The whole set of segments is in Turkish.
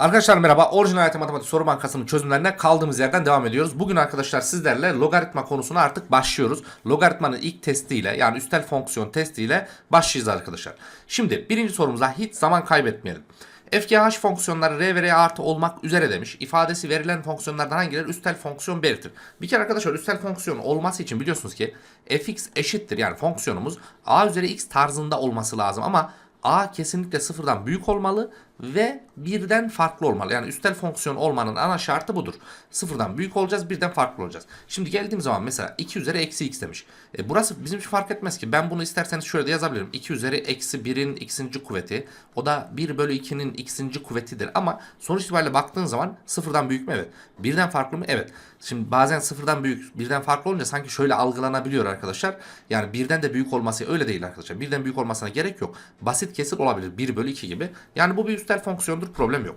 Arkadaşlar merhaba. Orijinal Hayat Matematik Soru Bankası'nın çözümlerine kaldığımız yerden devam ediyoruz. Bugün arkadaşlar sizlerle logaritma konusuna artık başlıyoruz. Logaritmanın ilk testiyle yani üstel fonksiyon testiyle başlayacağız arkadaşlar. Şimdi birinci sorumuza hiç zaman kaybetmeyelim. FGH fonksiyonları R ve R artı olmak üzere demiş. İfadesi verilen fonksiyonlardan hangileri üstel fonksiyon belirtir? Bir kere arkadaşlar üstel fonksiyon olması için biliyorsunuz ki fx eşittir yani fonksiyonumuz a üzeri x tarzında olması lazım ama a kesinlikle sıfırdan büyük olmalı ve birden farklı olmalı. Yani üstel fonksiyon olmanın ana şartı budur. Sıfırdan büyük olacağız, birden farklı olacağız. Şimdi geldiğim zaman mesela 2 üzeri eksi x demiş. E burası bizim için fark etmez ki. Ben bunu isterseniz şöyle de yazabilirim. 2 üzeri eksi 1'in x'inci kuvveti. O da 1 bölü 2'nin x'inci kuvvetidir. Ama sonuç itibariyle baktığın zaman sıfırdan büyük mü? Evet. Birden farklı mı? Evet. Şimdi bazen sıfırdan büyük, birden farklı olunca sanki şöyle algılanabiliyor arkadaşlar. Yani birden de büyük olması öyle değil arkadaşlar. Birden büyük olmasına gerek yok. Basit kesir olabilir. 1 bölü 2 gibi. Yani bu bir üstel fonksiyondur. Problem yok.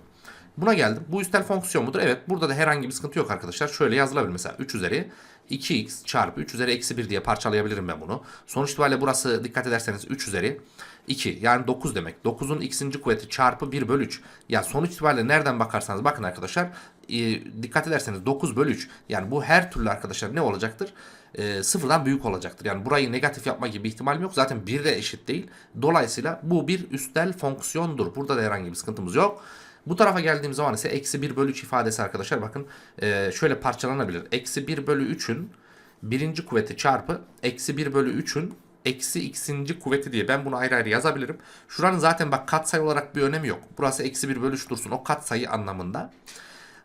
Buna geldim. Bu üstel fonksiyon mudur? Evet. Burada da herhangi bir sıkıntı yok arkadaşlar. Şöyle yazılabilir mesela 3 üzeri 2x çarpı 3 üzeri eksi 1 diye parçalayabilirim ben bunu. Sonuç itibariyle burası dikkat ederseniz 3 üzeri 2 yani 9 demek. 9'un x'inci kuvveti çarpı 1 bölü 3. Ya sonuç itibariyle nereden bakarsanız bakın arkadaşlar e, dikkat ederseniz 9 bölü 3 yani bu her türlü arkadaşlar ne olacaktır? E, sıfırdan büyük olacaktır. Yani burayı negatif yapma gibi ihtimalim yok. Zaten 1 de eşit değil. Dolayısıyla bu bir üstel fonksiyondur. Burada da herhangi bir sıkıntımız yok. Bu tarafa geldiğim zaman ise eksi 1 bölü 3 ifadesi arkadaşlar bakın e, şöyle parçalanabilir. Eksi 1 bölü 3'ün birinci kuvveti çarpı eksi 1 bölü 3'ün eksi x'inci kuvveti diye ben bunu ayrı ayrı yazabilirim. Şuranın zaten bak katsayı olarak bir önemi yok. Burası eksi 1 bölü 3 dursun o katsayı anlamında.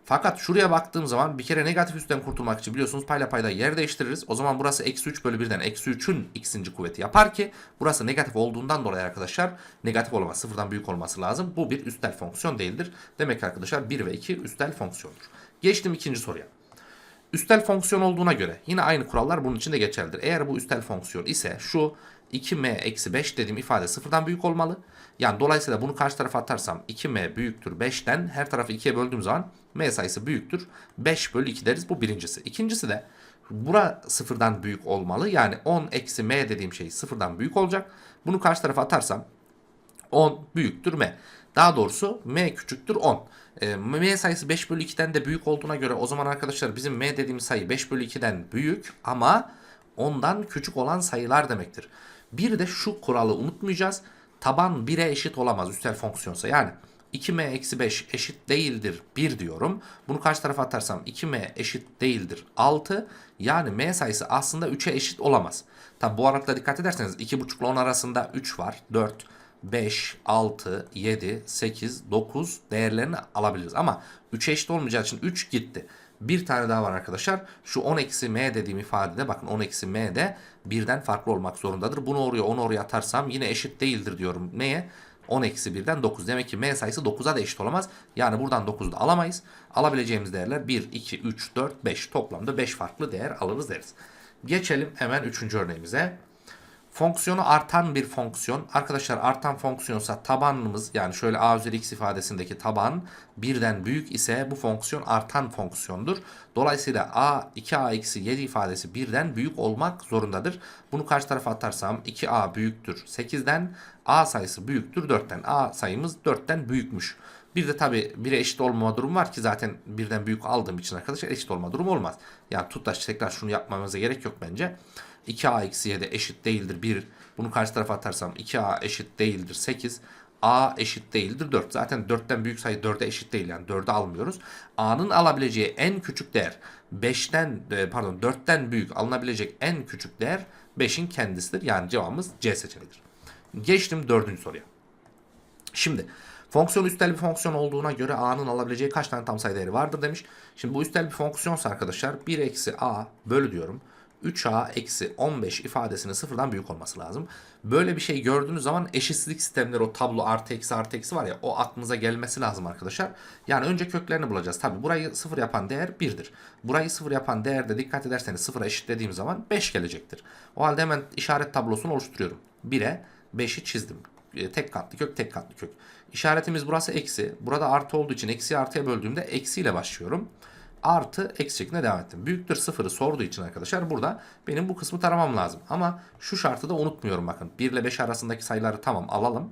Fakat şuraya baktığım zaman bir kere negatif üstten kurtulmak için biliyorsunuz payla payda yer değiştiririz. O zaman burası eksi 3 bölü 1'den eksi 3'ün x'inci kuvveti yapar ki burası negatif olduğundan dolayı arkadaşlar negatif olamaz. Sıfırdan büyük olması lazım. Bu bir üstel fonksiyon değildir. Demek ki arkadaşlar 1 ve 2 üstel fonksiyondur. Geçtim ikinci soruya. Üstel fonksiyon olduğuna göre yine aynı kurallar bunun için de geçerlidir. Eğer bu üstel fonksiyon ise şu 2m eksi 5 dediğim ifade sıfırdan büyük olmalı. Yani dolayısıyla bunu karşı tarafa atarsam 2m büyüktür 5'ten her tarafı 2'ye böldüğüm zaman m sayısı büyüktür 5 bölü 2 deriz. Bu birincisi. İkincisi de bura sıfırdan büyük olmalı. Yani 10 eksi m dediğim şey sıfırdan büyük olacak. Bunu karşı tarafa atarsam 10 büyüktür m. Daha doğrusu m küçüktür 10. E, m sayısı 5 bölü 2'den de büyük olduğuna göre o zaman arkadaşlar bizim m dediğimiz sayı 5 bölü 2'den büyük ama ondan küçük olan sayılar demektir. Bir de şu kuralı unutmayacağız. Taban 1'e eşit olamaz üstel fonksiyonsa. Yani 2m eksi 5 eşit değildir 1 diyorum. Bunu karşı tarafa atarsam 2m eşit değildir 6. Yani m sayısı aslında 3'e eşit olamaz. Tabi bu arada dikkat ederseniz 2,5 ile 10 arasında 3 var 4 5, 6, 7, 8, 9 değerlerini alabiliriz. Ama 3'e eşit olmayacağı için 3 gitti. Bir tane daha var arkadaşlar. Şu 10 eksi m dediğim ifadede bakın 10 eksi m de birden farklı olmak zorundadır. Bunu oraya 10 oraya atarsam yine eşit değildir diyorum. Neye? 10 eksi 1'den 9. Demek ki m sayısı 9'a da eşit olamaz. Yani buradan 9'u da alamayız. Alabileceğimiz değerler 1, 2, 3, 4, 5. Toplamda 5 farklı değer alırız deriz. Geçelim hemen 3. örneğimize. Fonksiyonu artan bir fonksiyon. Arkadaşlar artan fonksiyonsa tabanımız yani şöyle a üzeri x ifadesindeki taban birden büyük ise bu fonksiyon artan fonksiyondur. Dolayısıyla a 2a eksi 7 ifadesi birden büyük olmak zorundadır. Bunu karşı tarafa atarsam 2a büyüktür 8'den a sayısı büyüktür 4'ten. a sayımız 4'ten büyükmüş. Bir de tabi 1'e eşit olmama durum var ki zaten birden büyük aldığım için arkadaşlar eşit olma durum olmaz. Yani tutaş tekrar şunu yapmamıza gerek yok bence. 2a eksi 7 eşit değildir 1. Bunu karşı tarafa atarsam 2a eşit değildir 8. a eşit değildir 4. Zaten 4'ten büyük sayı 4'e eşit değil yani 4'ü almıyoruz. a'nın alabileceği en küçük değer 5'ten pardon 4'ten büyük alınabilecek en küçük değer 5'in kendisidir. Yani cevabımız C seçeneğidir. Geçtim dördüncü soruya. Şimdi fonksiyon üstel bir fonksiyon olduğuna göre a'nın alabileceği kaç tane tam sayı değeri vardır demiş. Şimdi bu üstel bir fonksiyonsa arkadaşlar 1 eksi a bölü diyorum. 3a eksi 15 ifadesinin sıfırdan büyük olması lazım. Böyle bir şey gördüğünüz zaman eşitsizlik sistemleri o tablo artı eksi artı eksi var ya o aklınıza gelmesi lazım arkadaşlar. Yani önce köklerini bulacağız. Tabi burayı sıfır yapan değer 1'dir. Burayı sıfır yapan değerde dikkat ederseniz sıfıra eşitlediğim zaman 5 gelecektir. O halde hemen işaret tablosunu oluşturuyorum. 1'e 5'i çizdim. E, tek katlı kök tek katlı kök. İşaretimiz burası eksi. Burada artı olduğu için eksi artıya böldüğümde eksiyle başlıyorum artı eksi şeklinde devam ettim. Büyüktür sıfırı sorduğu için arkadaşlar burada benim bu kısmı taramam lazım. Ama şu şartı da unutmuyorum bakın. 1 ile 5 arasındaki sayıları tamam alalım.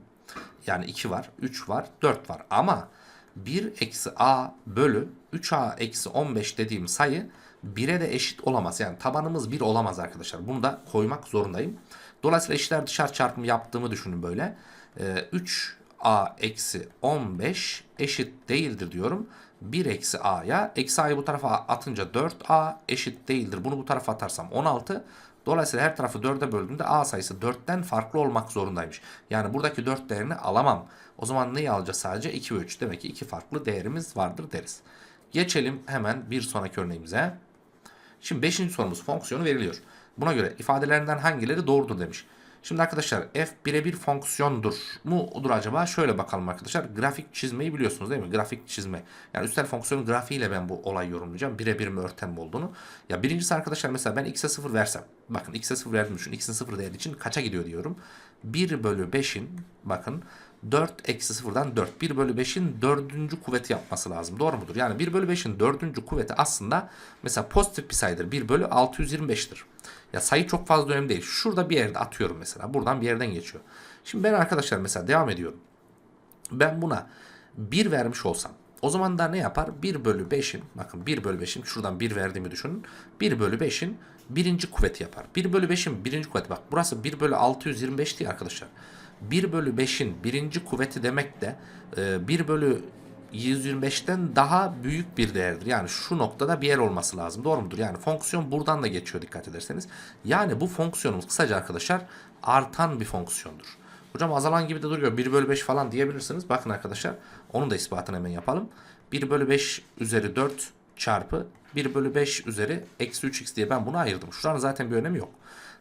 Yani 2 var, 3 var, 4 var. Ama 1 eksi a bölü 3a eksi 15 dediğim sayı 1'e de eşit olamaz. Yani tabanımız 1 olamaz arkadaşlar. Bunu da koymak zorundayım. Dolayısıyla işler dışarı çarpımı yaptığımı düşünün böyle. Ee, 3a eksi 15 eşit değildir diyorum. 1 eksi a'ya. Eksi a'yı bu tarafa atınca 4a eşit değildir. Bunu bu tarafa atarsam 16. Dolayısıyla her tarafı 4'e böldüğümde a sayısı 4'ten farklı olmak zorundaymış. Yani buradaki 4 değerini alamam. O zaman neyi alacağız sadece? 2 ve 3. Demek ki iki farklı değerimiz vardır deriz. Geçelim hemen bir sonraki örneğimize. Şimdi 5. sorumuz fonksiyonu veriliyor. Buna göre ifadelerinden hangileri doğrudur demiş. Şimdi arkadaşlar f birebir fonksiyondur mudur acaba? Şöyle bakalım arkadaşlar. Grafik çizmeyi biliyorsunuz değil mi? Grafik çizme. Yani üstel fonksiyonun grafiğiyle ben bu olayı yorumlayacağım. Birebir mi örten mi olduğunu. Ya birincisi arkadaşlar mesela ben x'e 0 versem. Bakın x'e 0 verdim düşün. x'in 0 değeri için kaça gidiyor diyorum. 1 bölü 5'in bakın 4 eksi 0'dan 4. 1 bölü 5'in dördüncü kuvveti yapması lazım. Doğru mudur? Yani 1 bölü 5'in dördüncü kuvveti aslında mesela pozitif bir sayıdır. 1 bölü 625'tir. Ya sayı çok fazla önemli değil. Şurada bir yerde atıyorum mesela. Buradan bir yerden geçiyor. Şimdi ben arkadaşlar mesela devam ediyorum. Ben buna 1 vermiş olsam o zaman da ne yapar? 1 bölü 5'in bakın 1 bölü 5'in şuradan 1 verdiğimi düşünün. 1 bölü 5'in birinci kuvveti yapar. 1 bölü 5'in birinci kuvveti bak burası 1 bölü 625 değil arkadaşlar. 1 bölü 5'in birinci kuvveti demek de e, 1 bölü 125'ten daha büyük bir değerdir. Yani şu noktada bir yer olması lazım. Doğru mudur? Yani fonksiyon buradan da geçiyor dikkat ederseniz. Yani bu fonksiyonumuz kısaca arkadaşlar artan bir fonksiyondur. Hocam azalan gibi de duruyor. 1 bölü 5 falan diyebilirsiniz. Bakın arkadaşlar onun da ispatını hemen yapalım. 1 bölü 5 üzeri 4 çarpı 1 bölü 5 üzeri eksi 3x diye ben bunu ayırdım. Şuranın zaten bir önemi yok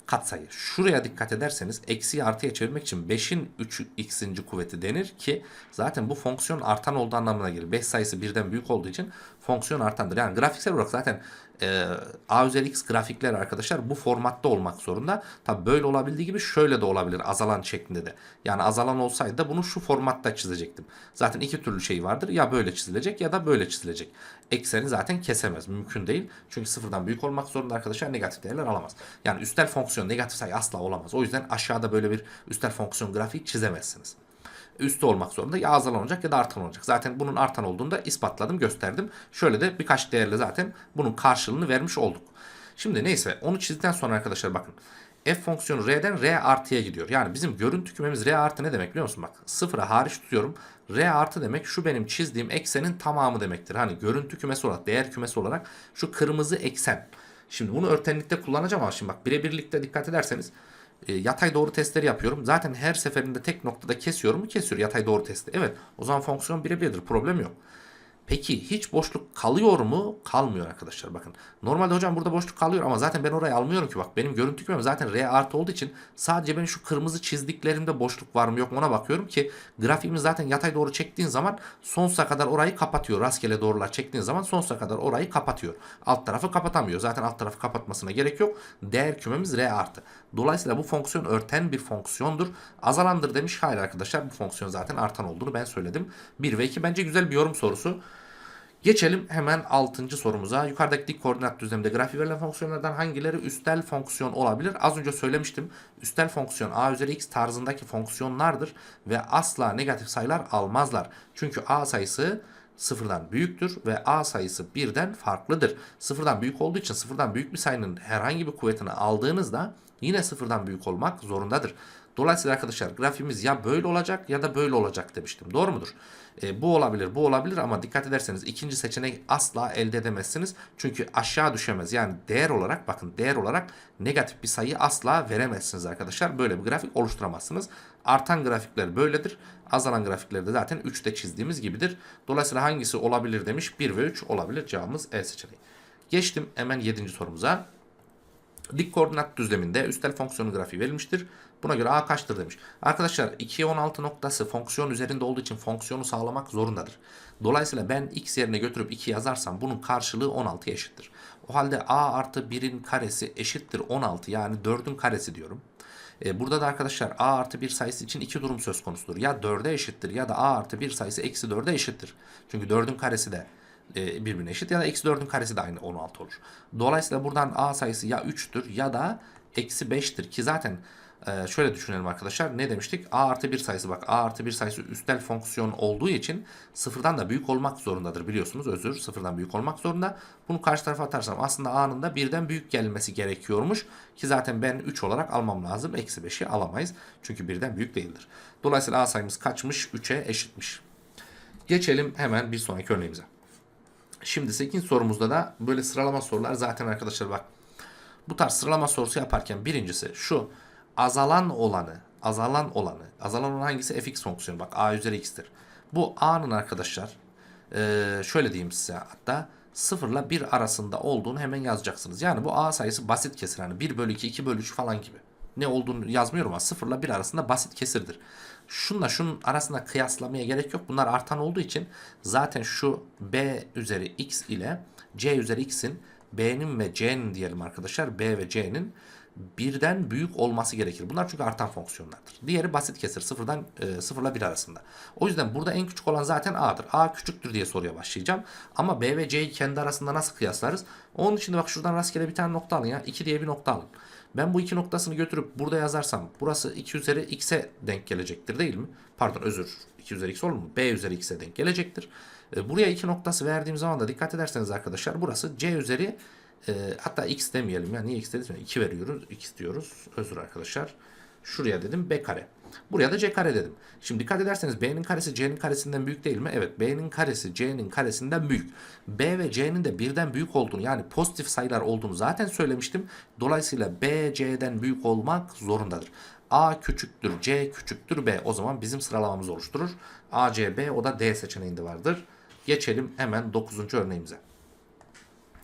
katsayı. Şuraya dikkat ederseniz eksiyi artıya çevirmek için 5'in 3x'inci kuvveti denir ki zaten bu fonksiyon artan olduğu anlamına gelir. 5 sayısı birden büyük olduğu için fonksiyon artandır. Yani grafiksel olarak zaten e, a üzeri x grafikler arkadaşlar bu formatta olmak zorunda. Tabi böyle olabildiği gibi şöyle de olabilir azalan şeklinde de. Yani azalan olsaydı da bunu şu formatta çizecektim. Zaten iki türlü şey vardır. Ya böyle çizilecek ya da böyle çizilecek. Ekseni zaten kesemez. Mümkün değil. Çünkü sıfırdan büyük olmak zorunda arkadaşlar negatif değerler alamaz. Yani üstel fonksiyon negatif sayı asla olamaz. O yüzden aşağıda böyle bir üstel fonksiyon grafiği çizemezsiniz üstü olmak zorunda. Ya azalan olacak ya da artan olacak. Zaten bunun artan olduğunu da ispatladım, gösterdim. Şöyle de birkaç değerle zaten bunun karşılığını vermiş olduk. Şimdi neyse onu çizdikten sonra arkadaşlar bakın. F fonksiyonu R'den R artıya gidiyor. Yani bizim görüntü kümemiz R artı ne demek biliyor musun? Bak sıfıra hariç tutuyorum. R artı demek şu benim çizdiğim eksenin tamamı demektir. Hani görüntü kümesi olarak, değer kümesi olarak şu kırmızı eksen. Şimdi bunu örtenlikte kullanacağım ama şimdi bak birebirlikte dikkat ederseniz e, yatay doğru testleri yapıyorum. Zaten her seferinde tek noktada kesiyorum mu? Kesiyor yatay doğru testi. Evet o zaman fonksiyon birebirdir. Problem yok. Peki hiç boşluk kalıyor mu? Kalmıyor arkadaşlar bakın. Normalde hocam burada boşluk kalıyor ama zaten ben orayı almıyorum ki bak. Benim görüntü kümem zaten R artı olduğu için sadece ben şu kırmızı çizdiklerimde boşluk var mı yok mu ona bakıyorum ki grafiğimi zaten yatay doğru çektiğin zaman sonsuza kadar orayı kapatıyor. Rastgele doğrular çektiğin zaman sonsuza kadar orayı kapatıyor. Alt tarafı kapatamıyor. Zaten alt tarafı kapatmasına gerek yok. Değer kümemiz R artı. Dolayısıyla bu fonksiyon örten bir fonksiyondur. Azalandır demiş. Hayır arkadaşlar bu fonksiyon zaten artan olduğunu ben söyledim. 1 ve 2 bence güzel bir yorum sorusu. Geçelim hemen 6. sorumuza. Yukarıdaki dik koordinat düzleminde grafiği verilen fonksiyonlardan hangileri üstel fonksiyon olabilir? Az önce söylemiştim. Üstel fonksiyon a üzeri x tarzındaki fonksiyonlardır ve asla negatif sayılar almazlar. Çünkü a sayısı sıfırdan büyüktür ve a sayısı birden farklıdır. Sıfırdan büyük olduğu için sıfırdan büyük bir sayının herhangi bir kuvvetini aldığınızda yine sıfırdan büyük olmak zorundadır. Dolayısıyla arkadaşlar grafimiz ya böyle olacak ya da böyle olacak demiştim. Doğru mudur? E, bu olabilir, bu olabilir ama dikkat ederseniz ikinci seçeneği asla elde edemezsiniz. Çünkü aşağı düşemez. Yani değer olarak bakın değer olarak negatif bir sayı asla veremezsiniz arkadaşlar. Böyle bir grafik oluşturamazsınız. Artan grafikler böyledir. Azalan grafikleri de zaten 3'te çizdiğimiz gibidir. Dolayısıyla hangisi olabilir demiş. 1 ve 3 olabilir. Cevabımız E seçeneği. Geçtim hemen 7. sorumuza. Dik koordinat düzleminde üstel fonksiyonu grafiği verilmiştir. Buna göre a kaçtır demiş. Arkadaşlar 2'ye 16 noktası fonksiyon üzerinde olduğu için fonksiyonu sağlamak zorundadır. Dolayısıyla ben x yerine götürüp 2 yazarsam bunun karşılığı 16'ya eşittir. O halde a artı 1'in karesi eşittir 16 yani 4'ün karesi diyorum. E, burada da arkadaşlar a artı 1 sayısı için iki durum söz konusudur. Ya 4'e eşittir ya da a artı 1 sayısı eksi 4'e eşittir. Çünkü 4'ün karesi de birbirine eşit ya da eksi 4'ün karesi de aynı 16 olur. Dolayısıyla buradan a sayısı ya 3'tür ya da eksi 5'tir ki zaten Ee, şöyle düşünelim arkadaşlar. Ne demiştik? A artı 1 sayısı bak. A artı 1 sayısı üstel fonksiyon olduğu için sıfırdan da büyük olmak zorundadır biliyorsunuz. Özür sıfırdan büyük olmak zorunda. Bunu karşı tarafa atarsam aslında A'nın da birden büyük gelmesi gerekiyormuş. Ki zaten ben 3 olarak almam lazım. Eksi 5'i alamayız. Çünkü birden büyük değildir. Dolayısıyla A sayımız kaçmış? 3'e eşitmiş. Geçelim hemen bir sonraki örneğimize. Şimdi 8 sorumuzda da böyle sıralama sorular zaten arkadaşlar bak. Bu tarz sıralama sorusu yaparken birincisi şu azalan olanı, azalan olanı, azalan olan hangisi fx fonksiyonu bak a üzeri x'tir. Bu a'nın arkadaşlar eee, şöyle diyeyim size hatta 0 ile 1 arasında olduğunu hemen yazacaksınız. Yani bu a sayısı basit kesir. Hani 1 bölü 2, 2 bölü 3 falan gibi. Ne olduğunu yazmıyorum ama 0 ile 1 arasında basit kesirdir. Şunla şunun arasında kıyaslamaya gerek yok. Bunlar artan olduğu için zaten şu b üzeri x ile c üzeri x'in b'nin ve c'nin diyelim arkadaşlar. b ve c'nin birden büyük olması gerekir. Bunlar çünkü artan fonksiyonlardır. Diğeri basit kesir. Sıfırdan e, sıfırla bir arasında. O yüzden burada en küçük olan zaten a'dır. a küçüktür diye soruya başlayacağım. Ama b ve c'yi kendi arasında nasıl kıyaslarız? Onun için de bak şuradan rastgele bir tane nokta alın ya. 2 diye bir nokta alın. Ben bu iki noktasını götürüp burada yazarsam burası 2 üzeri x'e denk gelecektir değil mi? Pardon özür. 2 üzeri x olur mu? b üzeri x'e denk gelecektir. E, buraya iki noktası verdiğim zaman da dikkat ederseniz arkadaşlar burası c üzeri e, hatta x demeyelim ya niye x dedik 2 veriyoruz x diyoruz özür arkadaşlar şuraya dedim b kare buraya da c kare dedim şimdi dikkat ederseniz b'nin karesi c'nin karesinden büyük değil mi evet b'nin karesi c'nin karesinden büyük b ve c'nin de birden büyük olduğunu yani pozitif sayılar olduğunu zaten söylemiştim dolayısıyla b c'den büyük olmak zorundadır A küçüktür, C küçüktür, B. O zaman bizim sıralamamızı oluşturur. A, C, B o da D seçeneğinde vardır. Geçelim hemen 9. örneğimize.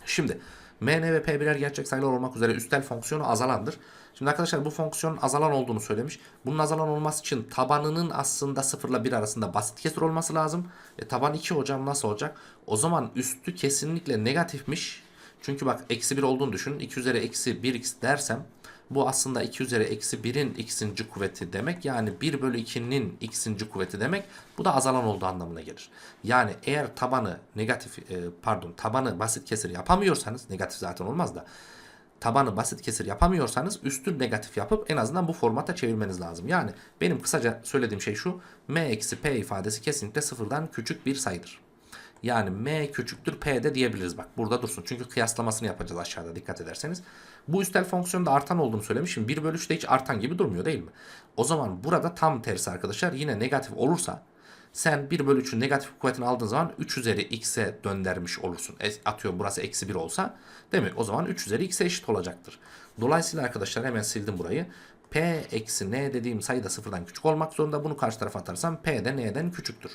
Şimdi MN ve P birer gerçek sayılar olmak üzere üstel fonksiyonu azalandır. Şimdi arkadaşlar bu fonksiyonun azalan olduğunu söylemiş. Bunun azalan olması için tabanının aslında 0 ile 1 arasında basit kesir olması lazım. E, taban 2 hocam nasıl olacak? O zaman üstü kesinlikle negatifmiş. Çünkü bak eksi 1 olduğunu düşünün. 2 üzeri eksi 1x dersem bu aslında 2 üzeri eksi 1'in x'inci kuvveti demek. Yani 1 bölü 2'nin x'inci kuvveti demek. Bu da azalan olduğu anlamına gelir. Yani eğer tabanı negatif e, pardon tabanı basit kesir yapamıyorsanız negatif zaten olmaz da tabanı basit kesir yapamıyorsanız üstü negatif yapıp en azından bu formata çevirmeniz lazım. Yani benim kısaca söylediğim şey şu. m eksi p ifadesi kesinlikle sıfırdan küçük bir sayıdır. Yani m küçüktür p de diyebiliriz bak burada dursun. Çünkü kıyaslamasını yapacağız aşağıda dikkat ederseniz. Bu üstel fonksiyonda artan olduğunu söylemişim. 1 bölü 3'te hiç artan gibi durmuyor değil mi? O zaman burada tam tersi arkadaşlar yine negatif olursa sen 1 bölü 3'ün negatif kuvvetini aldığın zaman 3 üzeri x'e döndürmüş olursun. E, Atıyor burası eksi 1 olsa. Demek o zaman 3 üzeri x'e eşit olacaktır. Dolayısıyla arkadaşlar hemen sildim burayı. P eksi n dediğim sayı da sıfırdan küçük olmak zorunda. Bunu karşı tarafa atarsam P de n'den küçüktür.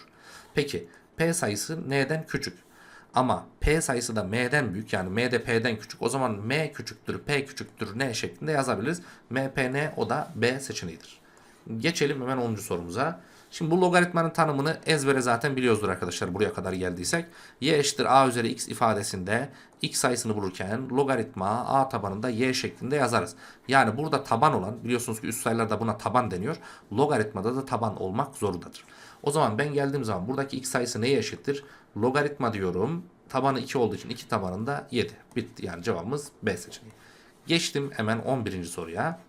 Peki P sayısı n'den küçük. Ama P sayısı da M'den büyük yani M de P'den küçük. O zaman M küçüktür, P küçüktür, N şeklinde yazabiliriz. M, P, N o da B seçeneğidir. Geçelim hemen 10. sorumuza. Şimdi bu logaritmanın tanımını ezbere zaten biliyoruzdur arkadaşlar buraya kadar geldiysek. Y eşittir A üzeri X ifadesinde X sayısını bulurken logaritma A tabanında Y şeklinde yazarız. Yani burada taban olan biliyorsunuz ki üst sayılarda buna taban deniyor. Logaritmada da taban olmak zorundadır. O zaman ben geldiğim zaman buradaki X sayısı neye eşittir? Logaritma diyorum. Tabanı 2 olduğu için 2 tabanında 7. Bitti yani cevabımız B seçeneği. Geçtim hemen 11. soruya.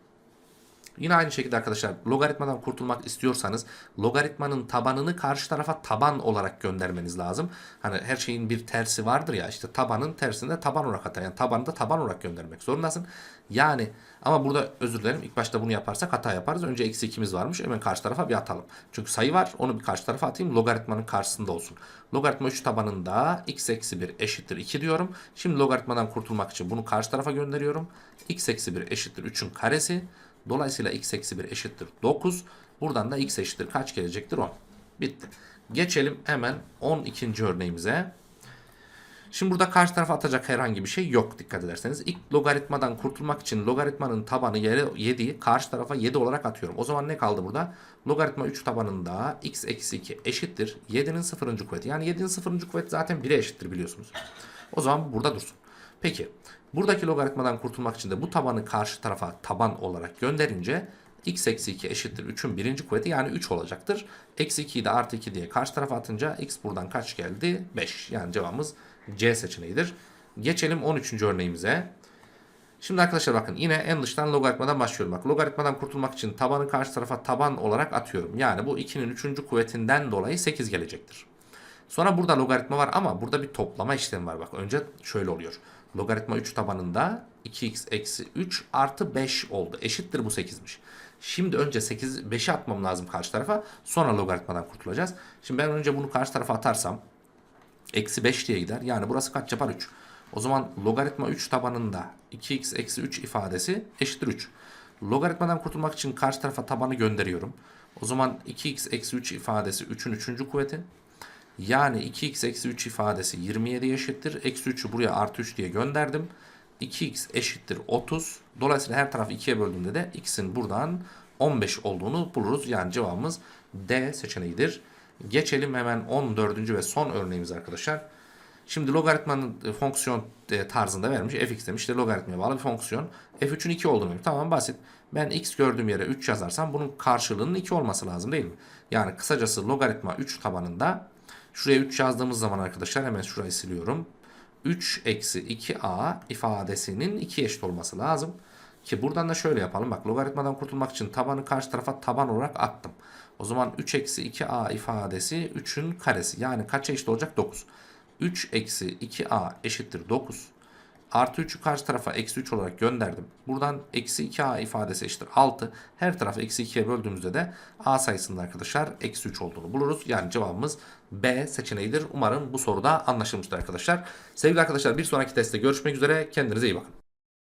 Yine aynı şekilde arkadaşlar logaritmadan kurtulmak istiyorsanız logaritmanın tabanını karşı tarafa taban olarak göndermeniz lazım. Hani her şeyin bir tersi vardır ya işte tabanın tersinde taban olarak atar. Yani tabanı da taban olarak göndermek zorundasın. Yani ama burada özür dilerim ilk başta bunu yaparsak hata yaparız. Önce eksi 2'miz varmış hemen karşı tarafa bir atalım. Çünkü sayı var onu bir karşı tarafa atayım logaritmanın karşısında olsun. Logaritma 3 tabanında x eksi 1 eşittir 2 diyorum. Şimdi logaritmadan kurtulmak için bunu karşı tarafa gönderiyorum. x eksi 1 eşittir 3'ün karesi. Dolayısıyla x eksi 1 eşittir 9. Buradan da x eşittir kaç gelecektir 10. Bitti. Geçelim hemen 12. örneğimize. Şimdi burada karşı tarafa atacak herhangi bir şey yok dikkat ederseniz. İlk logaritmadan kurtulmak için logaritmanın tabanı yere 7'yi karşı tarafa 7 olarak atıyorum. O zaman ne kaldı burada? Logaritma 3 tabanında x eksi 2 eşittir 7'nin 0. kuvveti. Yani 7'nin 0. kuvveti zaten 1'e eşittir biliyorsunuz. O zaman bu burada dursun. Peki buradaki logaritmadan kurtulmak için de bu tabanı karşı tarafa taban olarak gönderince x eksi 2 eşittir 3'ün birinci kuvveti yani 3 olacaktır. Eksi 2'yi de artı 2 diye karşı tarafa atınca x buradan kaç geldi? 5. Yani cevabımız C seçeneğidir. Geçelim 13. örneğimize. Şimdi arkadaşlar bakın yine en dıştan logaritmadan başlıyorum. Bak logaritmadan kurtulmak için tabanı karşı tarafa taban olarak atıyorum. Yani bu 2'nin 3. kuvvetinden dolayı 8 gelecektir. Sonra burada logaritma var ama burada bir toplama işlemi var. Bak önce şöyle oluyor. Logaritma 3 tabanında 2x eksi 3 artı 5 oldu. Eşittir bu 8'miş. Şimdi önce 8, 5'i atmam lazım karşı tarafa. Sonra logaritmadan kurtulacağız. Şimdi ben önce bunu karşı tarafa atarsam eksi 5 diye gider. Yani burası kaç yapar? 3. O zaman logaritma 3 tabanında 2x eksi 3 ifadesi eşittir 3. Logaritmadan kurtulmak için karşı tarafa tabanı gönderiyorum. O zaman 2x eksi 3 ifadesi 3'ün 3. kuvveti. Yani 2x eksi 3 ifadesi 27 eşittir. Eksi 3'ü buraya artı 3 diye gönderdim. 2x eşittir 30. Dolayısıyla her tarafı 2'ye böldüğümde de x'in buradan 15 olduğunu buluruz. Yani cevabımız D seçeneğidir. Geçelim hemen 14. ve son örneğimiz arkadaşlar. Şimdi logaritmanın e, fonksiyon e, tarzında vermiş. fx demiş. İşte logaritmaya bağlı bir fonksiyon. f3'ün 2 olduğunu biliyorum. Tamam basit. Ben x gördüğüm yere 3 yazarsam bunun karşılığının 2 olması lazım değil mi? Yani kısacası logaritma 3 tabanında şuraya 3 yazdığımız zaman arkadaşlar hemen şurayı siliyorum. 3 eksi 2a ifadesinin 2 eşit olması lazım. Ki buradan da şöyle yapalım. Bak logaritmadan kurtulmak için tabanı karşı tarafa taban olarak attım. O zaman 3 eksi 2a ifadesi 3'ün karesi. Yani kaça eşit olacak? 9. 3 eksi 2a eşittir 9. Artı 3'ü karşı tarafa eksi 3 olarak gönderdim. Buradan eksi 2a ifadesi eşittir 6. Her tarafı eksi 2'ye böldüğümüzde de a sayısında arkadaşlar eksi 3 olduğunu buluruz. Yani cevabımız B seçeneğidir. Umarım bu soruda anlaşılmıştır arkadaşlar. Sevgili arkadaşlar bir sonraki testte görüşmek üzere. Kendinize iyi bakın.